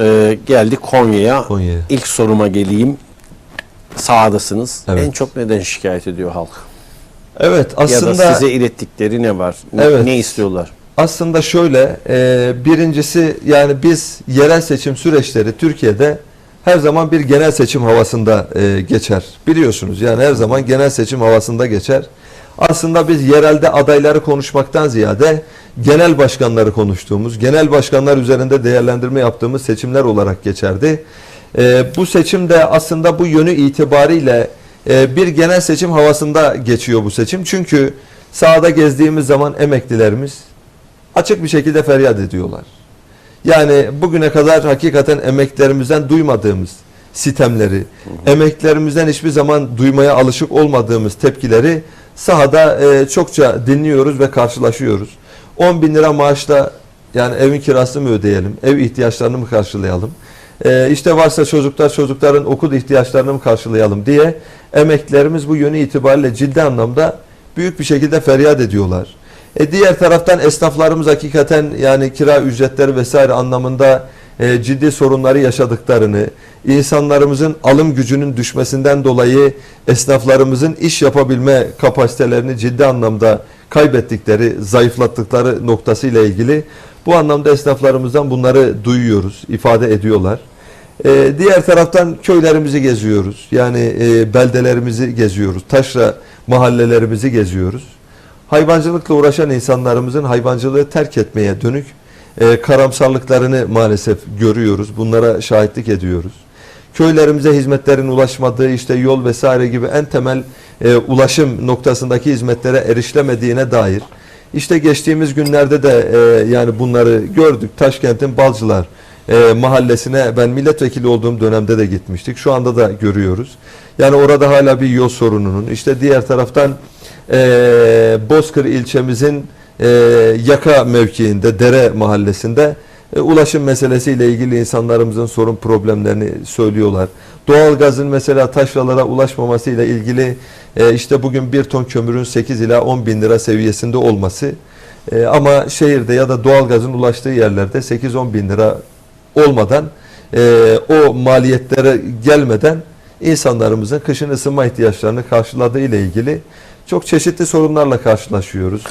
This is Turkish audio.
Ee, geldik Konya'ya. Konya'ya. İlk soruma geleyim. Sağdasınız. Evet. En çok neden şikayet ediyor halk? Evet ya aslında da size ilettikleri ne var? Ne, Evet. ne istiyorlar? aslında şöyle e, birincisi yani biz yerel seçim süreçleri Türkiye'de her zaman bir genel seçim havasında e, geçer. Biliyorsunuz yani her zaman genel seçim havasında geçer. Aslında biz yerelde adayları konuşmaktan ziyade genel başkanları konuştuğumuz, genel başkanlar üzerinde değerlendirme yaptığımız seçimler olarak geçerdi. E, bu seçim de aslında bu yönü itibariyle e, bir genel seçim havasında geçiyor bu seçim. Çünkü sahada gezdiğimiz zaman emeklilerimiz açık bir şekilde feryat ediyorlar. Yani bugüne kadar hakikaten emeklerimizden duymadığımız sitemleri, emeklerimizden hiçbir zaman duymaya alışık olmadığımız tepkileri sahada e, çokça dinliyoruz ve karşılaşıyoruz. 10 bin lira maaşla yani evin kirasını mı ödeyelim, ev ihtiyaçlarını mı karşılayalım, e, işte varsa çocuklar çocukların okul ihtiyaçlarını mı karşılayalım diye emeklerimiz bu yönü itibariyle ciddi anlamda büyük bir şekilde feryat ediyorlar. E diğer taraftan esnaflarımız hakikaten yani kira ücretleri vesaire anlamında e, ciddi sorunları yaşadıklarını, insanlarımızın alım gücünün düşmesinden dolayı esnaflarımızın iş yapabilme kapasitelerini ciddi anlamda kaybettikleri, zayıflattıkları noktasıyla ilgili bu anlamda esnaflarımızdan bunları duyuyoruz, ifade ediyorlar. E, diğer taraftan köylerimizi geziyoruz. Yani e, beldelerimizi geziyoruz. Taşra mahallelerimizi geziyoruz hayvancılıkla uğraşan insanlarımızın hayvancılığı terk etmeye dönük e, karamsarlıklarını maalesef görüyoruz. Bunlara şahitlik ediyoruz. Köylerimize hizmetlerin ulaşmadığı işte yol vesaire gibi en temel e, ulaşım noktasındaki hizmetlere erişilemediğine dair işte geçtiğimiz günlerde de e, yani bunları gördük. Taşkent'in Balcılar e, mahallesine ben milletvekili olduğum dönemde de gitmiştik. Şu anda da görüyoruz. Yani orada hala bir yol sorununun işte diğer taraftan e, Bozkır ilçemizin e, yaka mevkiinde, dere mahallesinde e, ulaşım meselesiyle ilgili insanlarımızın sorun problemlerini söylüyorlar. Doğalgazın mesela taşralara ulaşmamasıyla ilgili e, işte bugün bir ton kömürün 8 ila 10 bin lira seviyesinde olması e, ama şehirde ya da doğalgazın ulaştığı yerlerde 8-10 bin lira olmadan e, o maliyetlere gelmeden insanlarımızın kışın ısınma ihtiyaçlarını karşıladığı ile ilgili çok çeşitli sorunlarla karşılaşıyoruz.